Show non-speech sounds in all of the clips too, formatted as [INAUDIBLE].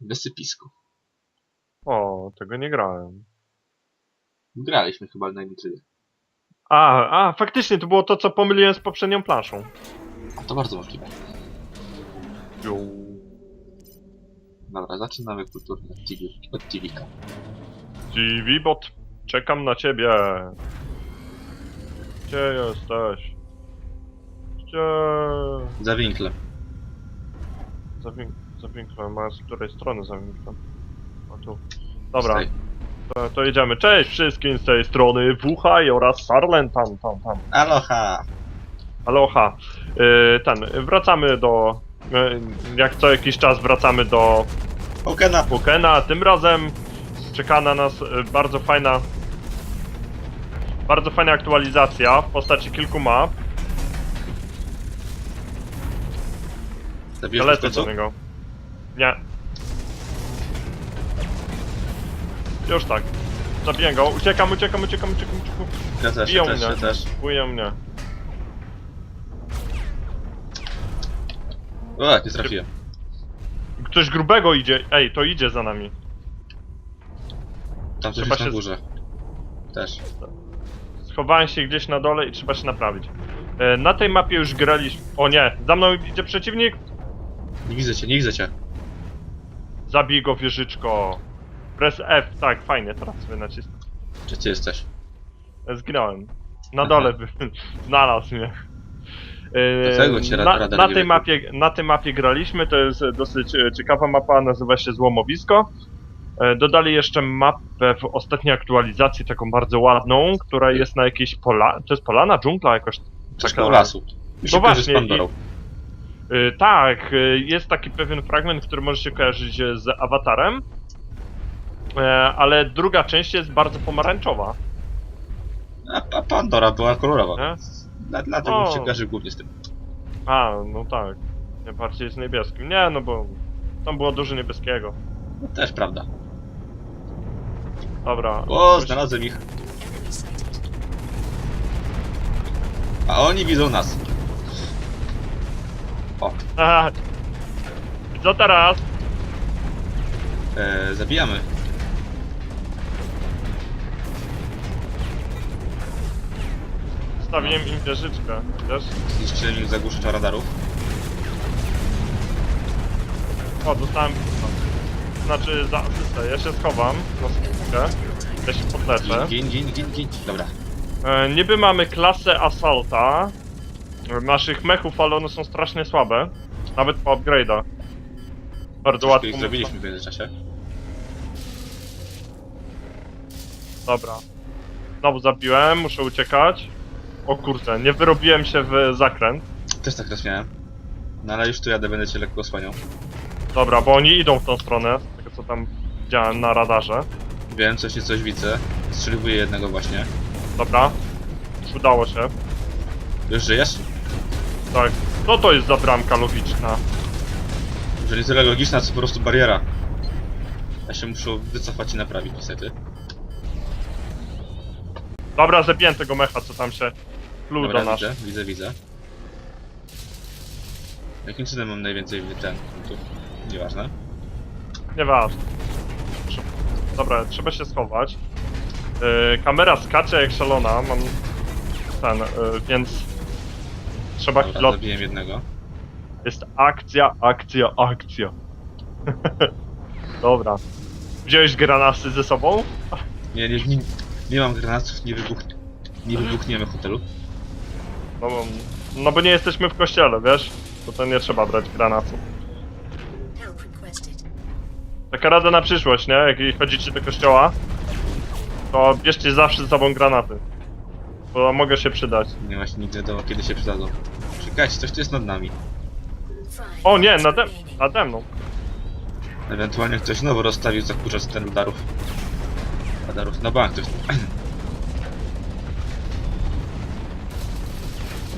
Wysypisko. O, tego nie grałem. Graliśmy chyba na tyle. A, a, faktycznie to było to, co pomyliłem z poprzednią planszą. A to bardzo możliwe. Jo. Dobra, zaczynamy kulturnie od TV, od TVka. TV bot, czekam na ciebie. Gdzie jesteś? Gdzie? Za winklem. Za, wink za winklem, a z której strony za winklem? A tu. Dobra, Stoi. to, to idziemy. Cześć wszystkim z tej strony Wuchaj oraz Sarlen tam, tam, tam. Aloha! Aloha. Yy, ten, wracamy do... Yy, jak co jakiś czas wracamy do Okena! Pokena. Tym razem czeka na nas bardzo fajna bardzo fajna aktualizacja w postaci kilku map. Ja Zabijesz lecę końcu? do niego. Nie. Już tak. Zabiję go. Uciekam, uciekam, uciekam, uciekam, uciekam. Ja też, Biją ja też, mnie. ja też. Mnie. O, nie trafiłem. Ktoś grubego idzie. Ej, to idzie za nami. Tam coś Trzeba jest na się- górze. Też. Schowałem się gdzieś na dole i trzeba się naprawić. E, Na tej mapie już graliśmy. O nie, za mną idzie przeciwnik. Nie widzę cię, nie widzę cię. Zabij go wieżyczko. Press F, tak, fajnie, teraz sobie nacisnę. Gdzie ty jesteś? E, Zginąłem. Na Aha. dole by... [LAUGHS] znalazł mnie. E, Dlatego cię na, radar na, nie tej wykuł. mapie, na tej mapie graliśmy, to jest e, dosyć e, ciekawa mapa, nazywa się Złomowisko. E, Dodali jeszcze mapę w ostatniej aktualizacji, taką bardzo ładną, która jest na jakiejś pola... To jest polana, dżungla jakoś? Coś Taka- lasu. Się No kojarzy z właśnie, Pandorą. Y, tak, y, jest taki pewien fragment, który może się kojarzyć z awatarem. E, ale druga część jest bardzo pomarańczowa. A, a Pandora była kolorowa. Dla, dlatego mi się O. kojarzy głównie z tym. A, no tak. Nie bardziej z niebieskim. Nie, no bo tam było dużo niebieskiego. No, też prawda. Dobra. O, znalazłem ich. A oni widzą nas. O, Aha. I co teraz? e, zabijamy. Stawiłem im wieżyczkę, wiesz? Zniszczyłem ich zagłuszacza radarów. O, dostałem... Znaczy za asystę. Ja się schowam na sekundkę. Ja się podleczę. Gin, gin, gin, gin. Dobra. E, niby mamy klasę Assaulta. E, Naszych mechów, ale one są strasznie słabe. Nawet po upgrade'ach. Bardzo Troszkę łatwo. ich zrobiliśmy w międzyczasie. Dobra. Znowu zabiłem, muszę uciekać. O kurde, nie wyrobiłem się w zakręt. Też tak raz miałem. No ale już tu jadę, będę cię lekko osłaniał. Dobra, bo oni idą w tą stronę, z tego co tam widziałem na radarze. Wiem, coś nie coś widzę. Strzeliwuję jednego właśnie. Dobra. Już udało się. Już żyjesz? Tak. Co to jest za bramka logiczna? Że nie tyle logiczna, co po prostu bariera. Ja się muszę wycofać i naprawić niestety. Dobra, zabiłem tego mecha, co tam się pluł do Dobra, nas. widzę, widzę, widzę. Jakim cudem mam najwięcej ten punktów? Nieważne. Nieważne. Dobra, trzeba się schować. Yy, kamera skacze jak szalona, mam ten, yy, więc trzeba Dobra, chwilę. zabiłem jednego. Jest akcja, akcja, akcja. [LAUGHS] Dobra. Wziąłeś granasy ze sobą? Nie, nie, nie, nie mam granatów, nie, wybuch, nie wybuchniemy hotelu. No, bo- no bo nie jesteśmy w kościele, wiesz? To to nie trzeba brać granatów. Taka rada na przyszłość, nie? Jak chodzicie do kościoła, to bierzcie zawsze ze sobą granaty. Bo mogę się przydać. Nie właśnie nigdy wiadomo kiedy się przydadzą. Czekajcie, coś tu jest nad nami. O nie, nade, nade mną. Ewentualnie ktoś znowu rozstawił zakurzacz ten radarów. Radarów na bank ktoś.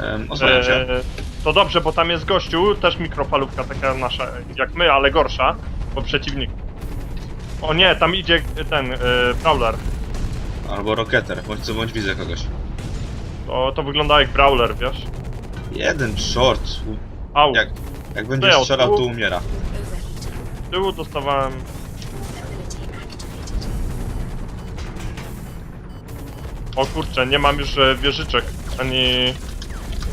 Um, [CLEARS THROAT] Osłaniam się. Eee, to dobrze, bo tam jest gościu, też mikrofalówka taka nasza, jak my, ale gorsza, bo przeciwnik. O nie, tam idzie ten, yy, Prowler. Albo Rocketer, bądź co bądź widzę kogoś. To, to wygląda jak brawler, wiesz? Jeden short. Au, Jak, jak będzie ja od strzelał, to tyłu? umiera. Z tyłu dostawałem... O kurczę, nie mam już e, wieżyczek, ani...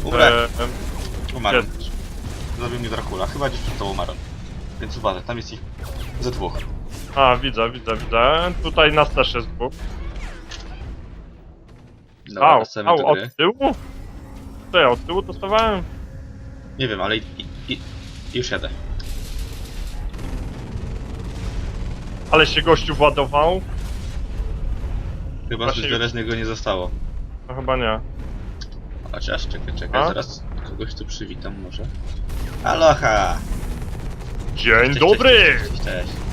Umrę. e, Umarł. jest. Zabił mnie Dracula. Chyba gdzieś przed tobą umarł. Więc uważaj, tam jest ich ze dwóch. A, widzę, widzę, widzę. Tutaj nas też jest dwóch. Dobra, Au, wracamy au, do od gry. tyłu? Co ja od tyłu dostawałem? Nie wiem, ale i, i, i już jadę. Ale się gościu władował? Chyba Właśnie- zbyt wiele z niego nie zostało. No chyba nie. Chociaż, czekaj, czekaj, A? zaraz kogoś tu przywitam może. Aloha! Dzień Cześć, dobry! Cześć, cześć, cześć.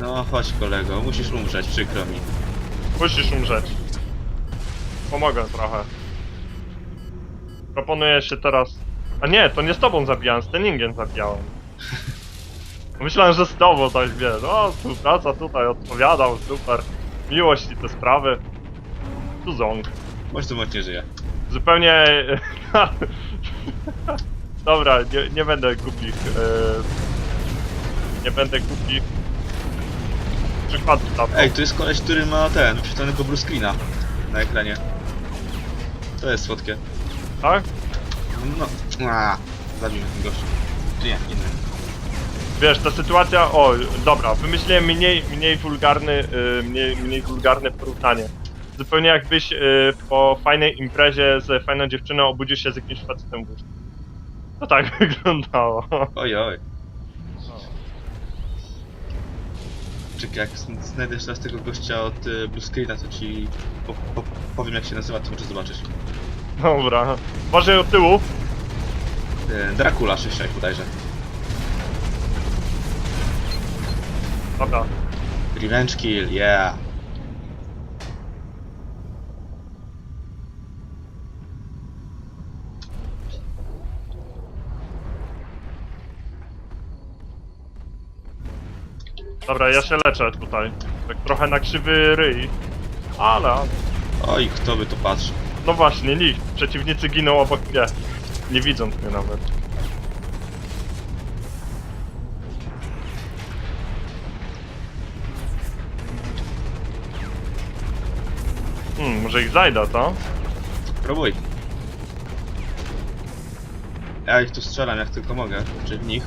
No chodź kolego, musisz umrzeć, przykro mi. Musisz umrzeć. Pomogę trochę. Proponuję się teraz... A nie, to nie z tobą zabijałem, z Teningiem zabijałem. [LAUGHS] Myślałem, że z tobą tak wiesz, o, współpraca tutaj, odpowiadał, super. Miłość i te sprawy. Tu ząg. Bądź tu bądź nie żyje. Zupełnie... [LAUGHS] Dobra, nie, nie będę głupich... e, Nie będę głupich... Tam. Ej, tu jest koleś, który ma ten, wyświetlonego blue screena na ekranie. To jest słodkie. Tak? No, a, zabijmy ten. Czy nie, inny. Wiesz, ta sytuacja, o, dobra, wymyśliłem mniej, mniej wulgarny, y, mniej, mniej wulgarne porównanie. Zupełnie jakbyś y, po fajnej imprezie z fajną dziewczyną obudził się z jakimś facetem w łóżku. To tak [LAUGHS] wyglądało. Oj, oj. Czekaj, jak zn- znajdę jeszcze raz tego gościa od y, blue screena, to ci po, po, powiem jak się nazywa, to może zobaczysz. Dobra. Uważaj od tyłu. Y, Dracula 66 bodajże. Dobra. Revenge kill, yeah. Dobra, ja się leczę tutaj. Tak trochę na krzywy ryj. Ale, Oj, kto by to patrzył. no właśnie, nikt. Przeciwnicy giną obok mnie. Nie widząc mnie nawet. Hmm, może ich zajda, to? Próbuj. Ja ich tu strzelam jak tylko mogę, czy w nich.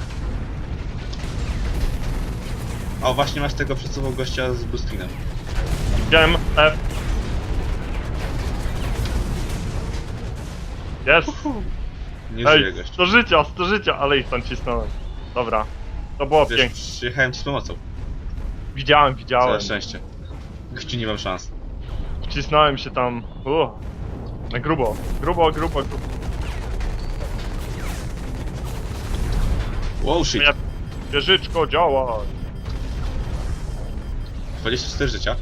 O, właśnie masz tego przed sobą gościa z blue screenem. Wiem, F. Jest! Nie żyje Ej, gość. 100 życia, 100 życia, ale ich tam cisnąłem. Dobra. To było Wiesz, piękne. przyjechałem ci z pomocą. Widziałem, Całe widziałem. szczęście. Gościu, nie mam szans. Wcisnąłem się tam. U, na grubo. Grubo, grubo, grubo. Wow, shit. Wieżyczko działa. 24 życia.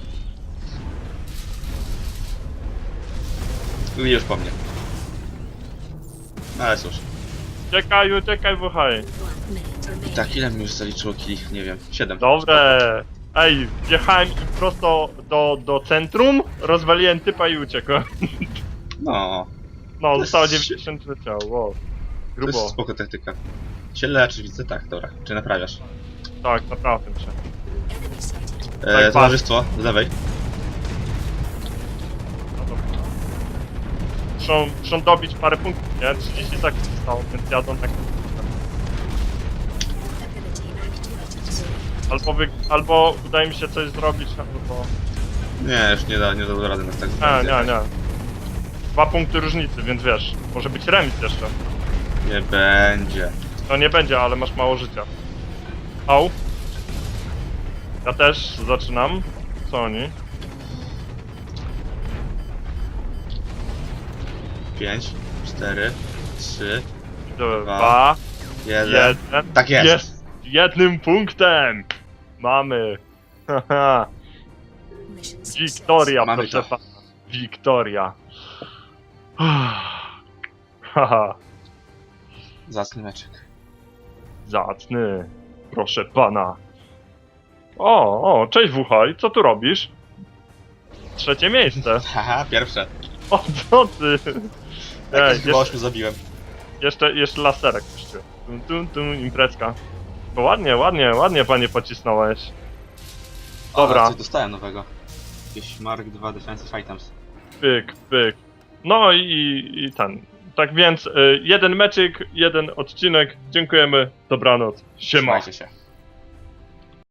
I już po mnie. No ale cóż. Uciekaj, uciekaj, remaining. Tak, ile mi już zaliczyło kili? Nie wiem. 7. Dobre. Ej, wjechałem im prosto do, do centrum, rozwaliłem typa i uciekłem. No, No, jest- zostało 90 życia, wow. to Grubo. jest spoko taktyka. Się leczysz, widzę, tak, dobra. Czy naprawiasz? Tak, naprawdę się. Enemy sighted. E, Tak, towarzystwo, z lewej. No dobra. Muszą, muszą dobić parę punktów, nie? 30 sekund zostało, więc jadą tak. Albo, wy, albo udaje mi się coś zrobić, albo... Nie, już nie da, nie da rady na tak Nie, nie, nie. Dwa punkty różnicy, więc wiesz, może być remis jeszcze. Nie będzie. No nie będzie, ale masz mało życia. Au. Ja też zaczynam. Co oni? 5, 4, 3, Dwa, 1. jeden. Tak jest. Jest! Jednym punktem! Mamy. Haha. [LAUGHS] Wiktoria, Mamy proszę to. pana. Wiktoria. [SIGHS] Haha. Zacny meczek. Zacny. Proszę pana. O, o, cześć Wuchaj, co tu robisz? trzecie miejsce. [LAUGHS] Haha, pierwsze. O, co ty? Tak, Ej, chyba jeszcze, ośmiu zabiłem. jeszcze, jeszcze laserek puścił. Tum, tum, tum, imprezka. To ładnie, ładnie, ładnie panie pocisnąłeś. Dobra. O, coś dostałem nowego. Jakieś Mark 2 Defensive Items. Pyk, pyk. No i, i ten. Tak więc y, jeden meczyk, jeden odcinek. Dziękujemy. Dobranoc. Siema. Trzymajcie się.